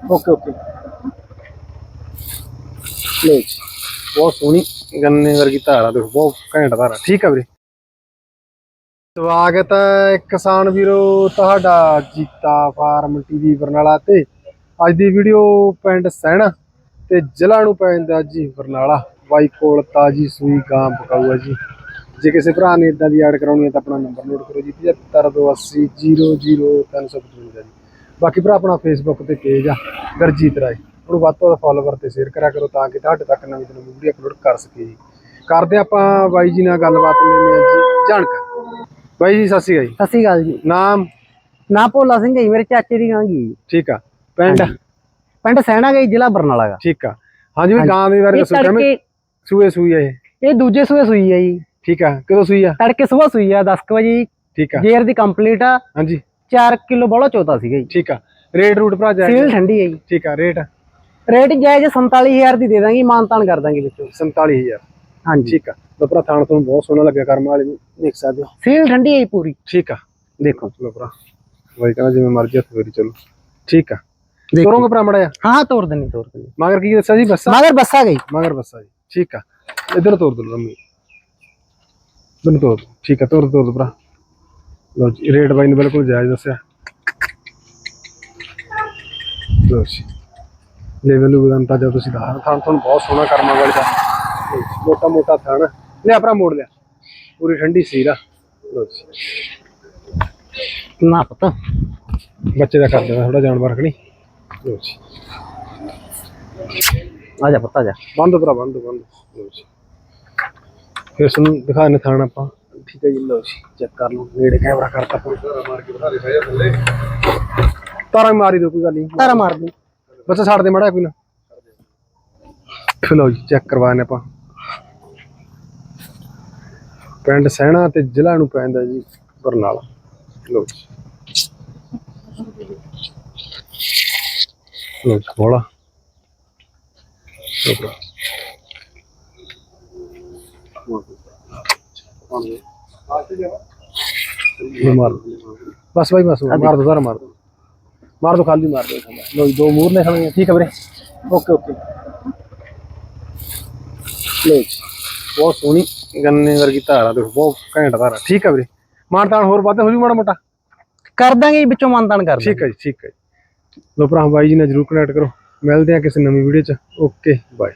Okay okay ਲੋ ਜੀ, ਬਹੁਤ ਸੋਹਣੀ ਗੰਨੇ ਵਰਗੀ ਧਾਰ, ਦੇਖੋ, ਬਹੁਤ ਘੈਂਟ ਧਾਰ, ਠੀਕ ਆ ਵੀਰੇ? ਸਵਾਗਤ ਹੈ ਕਿਸਾਨ ਵੀਰੋ, ਤੁਹਾਡਾ ਜੀਤਾ ਫਾਰਮ ਟੀਵੀ ਬਰਨਾਲਾ ਤੇ। ਅੱਜ ਦੀ ਵੀਡੀਓ ਪਿੰਡ ਸੈਣਾ ਤੇ ਜ਼ਿਲ੍ਹਾ ਨੂੰ ਪੈਂਦਾ ਜੀ ਬਰਨਾਲਾ ਬਾਈ ਕੋਲ ਤਾਜੀ ਸੂਈ ਗਾਂ ਪਕਾਊਆ ਜੀ। ਜੇ ਕਿਸੇ ਭਰਾ ਨੇ ਇਦਾਂ ਦੀ ਐਡ ਕਰਾਉਣੀ ਹੈ ਤਾਂ ਆਪਣਾ ਨੰਬਰ ਨੋਟ ਕਰੋ ਜੀ 7528000355 ਜੀ। ਬਾਕੀ ਭਰਾ ਆਪਣਾ ਫੇਸਬੁੱਕ ਤੇ ਪੇਜ ਆ ਗਰਜੀਤ ਰਾਏ। ਉਹਨੂੰ ਵੱਧ ਤੋਂ ਵੱਧ ਫਾਲੋਵਰ ਤੇ ਸ਼ੇਅਰ ਕਰਿਆ ਕਰੋ ਤਾਂ ਕਿ ਤੁਹਾਡੇ ਤੱਕ ਨਵੀਂ ਤੋਂ ਨਵੀਂ ਵੀਡੀਓ ਅਪਲੋਡ ਕਰ ਸਕੀਏ ਜੀ। ਕਰਦੇ ਆਪਾਂ ਬਾਈ ਜੀ ਨਾਲ ਗੱਲਬਾਤ ਲੈਂਦੇ ਆ ਜੀ ਜਾਣਕਾਰੀ ਬਾਈ ਜੀ ਸਤਿ ਸ਼੍ਰੀ ਅਕਾਲ ਜੀ। ਸਤਿ ਸ਼੍ਰੀ ਅਕਾਲ ਜੀ। ਨਾਮ? ਨਾ ਭੋਲਾ ਸਿੰਘ ਹੈ ਮੇਰੇ ਚਾਚੇ ਦੀ ਗਾਂ ਗੀ ਠੀਕ ਆ। ਪਿੰਡ? ਪਿੰਡ ਸੈਣਾ ਗਈ ਜ਼ਿਲ੍ਹਾ ਬਰਨਾਲਾ ਦਾ ਠੀਕ ਆ। ਹਾਂਜੀ ਵੀ। ਗਾਂ ਦੇ ਬਾਰੇ ਦੱਸੋ ਕਿਵੇਂ ਸੂਏ ਸੂਈ ਆ ਇਹ? ਦੂਜੇ ਸੂਏ ਸੂਈ ਹੈ ਜੀ। ਠੀਕ ਆ। ਕਦੋਂ ਸੂਈ ਆ? ਤੜਕੇ ਸਵੇਰ ਸੂਈ ਆ 10 ਕੁ ਵਜੇ। ਠੀਕ ਆ। ਜੇਰ ਦੀ ਕੰਪਲੀਟ ਆ। ਹਾਂਜੀ। 4 ਕਿਲੋ ਬੋਲਾ ਚੋਤਾ ਸੀਗਾ ਜੀ। ਠੀਕ ਆ। ਰੇਟ ਰੂਟ ਭਰਾ ਜਾਏ ਸੀਲ ਠੰਡੀ ਹੈ ਜੀ। ਠੀਕ ਆ ਰੇਟ? ਰੇਟ ਜਾਇਜ਼ 47000 ਦੀ ਦੇ ਦਾਂਗੇ ਮਾਨਤਾਨ ਕਰ ਦਾਂਗੇ ਵਿੱਚੋਂ। 47000 ਹਾਂਜੀ। ਠੀਕ ਆ। ਲੋ ਭਰਾ ਥਾਣ ਤੁਹਾਨੂੰ ਬਹੁਤ ਸੋਹਣਾ ਲੱਗਿਆ ਕਰਮ ਵਾਲੇ ਨੂੰ ਦੇਖ ਸਕਦੇ ਹੋ। ਸੀਲ ਠੰਡੀ ਹੈ ਪੂਰੀ। ਠੀਕ ਆ। ਦੇਖੋ। ਭਰਾ ਬਾਈ ਕਹਿੰਦਾ ਜਿਵੇਂ ਮਰਜ਼ੀ ਹੱਥ ਫੇਰੀ ਚਲੋ। ਠੀਕ ਆ। ਦੇਖੋ। ਕਰੋਗੇ ਭਰਾ ਮੜਾ ਹਾਂ ਹਾਂ ਤੋੜ ਦਿੰਨੀ ਤੋੜ ਦਿੰਨੀ ਮਗਰ ਕੀ ਦੱਸਿਆ ਜੀ ਬੱਸਾ? ਮਗਰ ਬੱਸਾ ਗਈ। ਮਗਰ ਬੱਸਾ ਜੀ। ਠੀਕ ਆ। ਇਧਰ ਤੋੜ ਦੋ ਲੰਮੀ। ਤੋੜ ਦਿਓ। ਠੀਕ ਆ ਤੋੜ ਦੋ ਭਰਾ। ਲੋ ਜੀ ਰੇਟ ਬਾਈ ਨੇ ਬਿਲਕੁਲ ਜਾਇਜ਼ ਦੱਸਿਆ। ਲੋ ਜੀ ਲੈਵਲ ਉਗਦਾਂ ਤਾਂ ਜਦ ਤੁਸੀਂ ਦਾ ਥਾਣ ਤੁਹਾਨੂੰ ਬਹੁਤ ਸੋਹਣਾ ਕਰਮਾ ਵਾਲੇ ਦਾ ਮੋਟਾ ਮੋਟਾ ਥਾਣ ਲੈ ਆਪਣਾ ਮੋੜ ਲਿਆ। ਪੂਰੀ ਠੰਡੀ ਸੀਰ ਲੋ ਜੀ। ਨਾ ਪਤਾ। ਬੱਚੇ ਦਾ ਕਰ ਦੇਣਾ ਥੋੜਾ ਜਾਨਵਰ ਖਣੀ ਲੋ ਜੀ। ਆ ਜਾ ਪਤਾ ਜਾ। ਬੰਦ ਭਰਾ ਬੰਦ ਬੰਦ। ਲਓ ਜੀ। ਫਿਰ ਤੁਹਾਨੂੰ ਦਿਖਾਣੇ ਥਾਣ ਆਪਾਂ। ਠੀਕ ਹੈ ਜੀ ਲਓ ਜੀ ਚੈੱਕ ਕਰ ਲਓ ਨੇੜੇ ਕੈਮਰਾ ਕਰਤਾ ਆਪਾਂ ਮਾਰ ਕੇ ਬਤਾ ਦੇ ਸਹੀ ਥੱਲੇ ਤਾਰਾ ਮਾਰੀ ਦੋ ਕੋਈ ਗੱਲ ਨਹੀਂ। ਤਾਰਾ ਮਾਰ ਦੀ ਬੱਚਾ ਛੱਡ ਦੇ ਮੜਾ ਕੋਈ ਨਾ। ਲਓ ਜੀ ਚੈੱਕ ਕਰਵਾਣੇ ਆਪਾਂ। ਪਿੰਡ ਸਹਿਣਾ ਤੇ ਜ਼ਿਲ੍ਹਾ ਨੂੰ ਪੈਂਦਾ ਜੀ ਬਰਨਾਲਾ। ਲਓ ਜੀ। ਲਓ ਜੀ ਬੋਲਾ ਲਓ ਭਰਾ। ਇਹ ਮਾਰ ਦਿਓ। ਬਸ ਭਾਈ ਬਸ ਮਾਰ ਦੋ ਸਾਰਾ ਮਾਰ ਦੋ। ਮਾਰ ਦੋ ਖਾਲੀ ਮਾਰ ਦੋ ਲੋ ਜੀ ਦੋ ਮੂਰ ਨੇ ਖੜੇ ਠੀਕ ਹੈ ਵੀਰੇ? Okay okay. ਲੋ ਜੀ ਬਹੁਤ ਸੋਹਣੀ ਗੰਨੇ ਵਰਗੀ ਧਾਰ ਦੇਖੋ ਬਹੁਤ ਘੈਂਟ ਧਾਰ ਠੀਕ ਹੈ ਵੀਰੇ? ਮਾਨਤਾਨ ਹੋਰ ਵੱਧ ਹੋ ਜੂ ਮਾੜਾ ਮੋਟਾ? ਕਰ ਦਾਂਗੇ ਜੀ, ਵਿੱਚੋਂ ਮਾਨਤਾਨ ਕਰ ਦਾਂਗੇ ਠੀਕ ਹੈ ਜੀ ਠੀਕ ਹੈ ਜੀ। ਲੋ ਭਰਾ ਬਾਈ ਜੀ ਨਾਲ ਜਰੂਰ ਕਨੈਕਟ ਕਰੋ। ਮਿਲਦੇ ਆ ਕਿਸੇ ਨਵੀਂ ਵੀਡੀਓ ਚ। Okay bye.